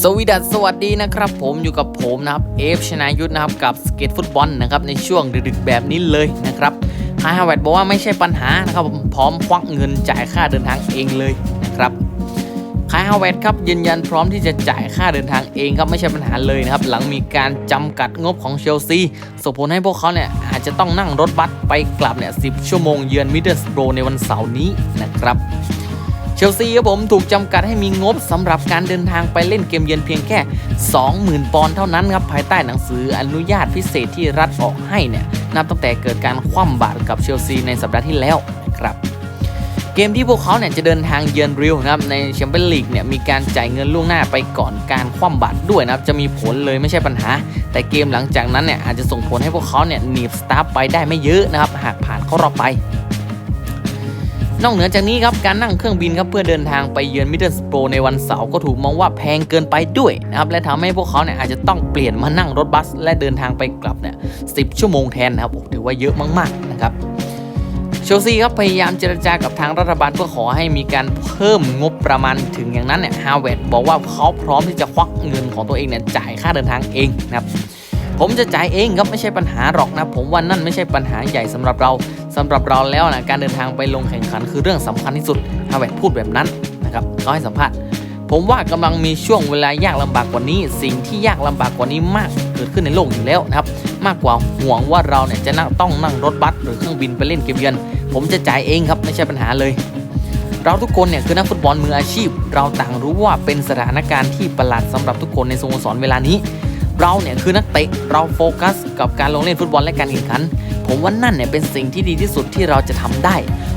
สวีดัสสวัสดีนะครับผมอยู่กับผมนะครับเอฟชนายุทธนะครับกับสเก็ตฟุตบอลนะครับในช่วงดึกๆแบบนี้เลยนะครับคายฮาวเวิร์ดบอกว่าไม่ใช่ปัญหานะครับผมพร้อมควักเงินจ่ายค่าเดินทางเองเลยนะครับคายฮาวเวดครับยืนยันพร้อมที่จะจ่ายค่าเดินทางเองครับไม่ใช่ปัญหาเลยนะครับ หลังมีการจำกัดงบของเชลซีส่งผลให้พวกเขาเนี่ยอาจจะต้องนั่งรถบัสไปกลับเนี่ย10ชั่วโมงเยือนมิดเดิลสโบรในวันเสาร์นี้นะครับ เชลซีครับผมถูกจำกัดให้มีงบสำหรับการเดินทางไปเล่นเกมเยือนเพียงแค่ 20,000 ปอนด์เท่านั้นครับภายใต้หนังสืออนุญาตพิเศษที่รัฐออกให้เนี่ยนับตั้งแต่เกิดการคว่ำบาตรกับเชลซีในสัปดาห์ที่แล้วนะครับเกมที่พวกเขาเนี่ยจะเดินทางเยือนริวนะครับในแชมเปี้ยนลีกเนี่ยมีการจ่ายเงินล่วงหน้าไปก่อนการคว่ำบาตรด้วยนะครับจะมีผลเลยไม่ใช่ปัญหา แต่เกมหลังจากนั้นเนี่ยอาจจะส่งผลให้พวกเขาเนี่ยหนีบสตาร์ไปได้ไม่เยอะนะครับหากผ่านเข้ารอบไป นอกเหนือจากนี้ครับการนั่งเครื่องบินครับเพื่อเดินทางไปเยือนมิดเดิลสโปรในวันเสาร์ก็ถูกมองว่าแพงเกินไปด้วยนะครับและทำให้พวกเขาเนี่ยอาจจะต้องเปลี่ยนมานั่งรถบัส และเดินทางไปกลับเนี่ยสิชั่วโมงแทนนะครับถือว่าเยอะมากๆนะครับเชลซีครับพยายามเจรจากับทางรัฐบาลเพื่อขอให้มีการเพิ่มงบประมาณถึงอย่างนั้นเนี่ยฮาวเวิร์ดบอกว่าเขาพร้อมที่จะควักเงินของตัวเองเนี่ยจ่ายค่าเดินทางเองนะครับผมจะจ่ายเองครับไม่ใช่ปัญหาหรอกนะผมว่านั่นไม่ใช่ปัญหาใหญ่สำหรับเรา สำหรับเราแล้วนะการเดินทางไปลงแข่งขันคือเรื่องสำคัญที่สุดฮาวเวิร์ดพูดแบบนั้นนะครับเขาให้สัมภาษณ์ผมว่ากำลังมีช่วงเวลายากลำบากกว่านี้ สิ่งที่ยากลำบากกว่านี้มากเกิดขึ้นในโลกอยู่แล้วนะครับ มากกว่าห่วงว่าเราเนี่ยจะนั่งต้องนั่งรถบัสหรือเครื่องบินไปเล่นเกมเยือนผมจะจ่ายเองครับไม่ใช่ปัญหาเลย เราทุกคนเนี่ยคือนักฟุตบอลมืออาชีพ เราต่างรู้ว่าเป็นสถานการณ์ที่ประหลาดสำหรับทุกคนในสโมสรเวลานี้ เราเนี่ยคือนักเตะเราโฟกัส กับการลงเล่นฟุตบอลและการแข่งขัน ผมว่านั่นเนี่ยเป็นสิ่งที่ดีที่สุดที่เราจะทำได้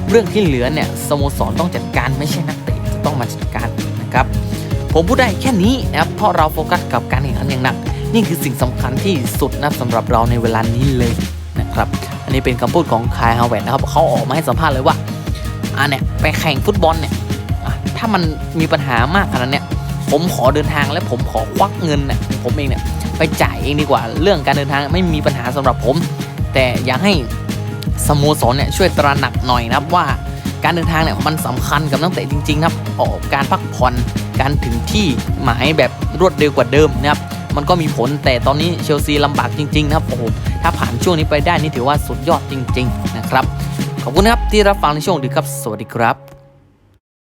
เรื่องที่เหลือเนี่ยสโมสรต้องจัดการไม่ใช่นักเตะจะต้องมาจัดการนะครับผมพูดได้แค่นี้นะครับเพราะเราโฟกัสกับการแข่งขันอย่างหนัก นี่คือสิ่งสำคัญที่สุดนะสำหรับเราในเวลานี้เลยนะครับอันนี้เป็นคำพูดของคายฮาวเวิร์ดนะครับเขาออกมาให้สัมภาษณ์เลยว่าอ่าเนี่ยไปแข่งฟุตบอลเนี่ยถ้ามันมีปัญหามากขนาดเนี้ยผมขอเดินทางและผมขอควักเงินเนี่ยผมเองเนี่ยไปจ่ายเองดีกว่า เรื่องการเดินทางไม่มีปัญหาสำหรับผม แต่อยากให้สโมสรเนี่ยช่วยตระหนักหน่อยนะครับว่าการเดินทางเนี่ยมันสำคัญกับนักเตะจริงๆนะครับออกการพักผ่อนการถึงที่หมายแบบรวดเร็วกว่าเดิมนะครับมันก็มีผลแต่ตอนนี้เชลซีลำบากจริงๆนะครับโอ้โหถ้าผ่านช่วงนี้ไปได้นี่ถือว่าสุดยอดจริง ๆ นะครับ ขอบคุณนะครับที่รับฟังในช่วงดึกครับ สวัสดีครับ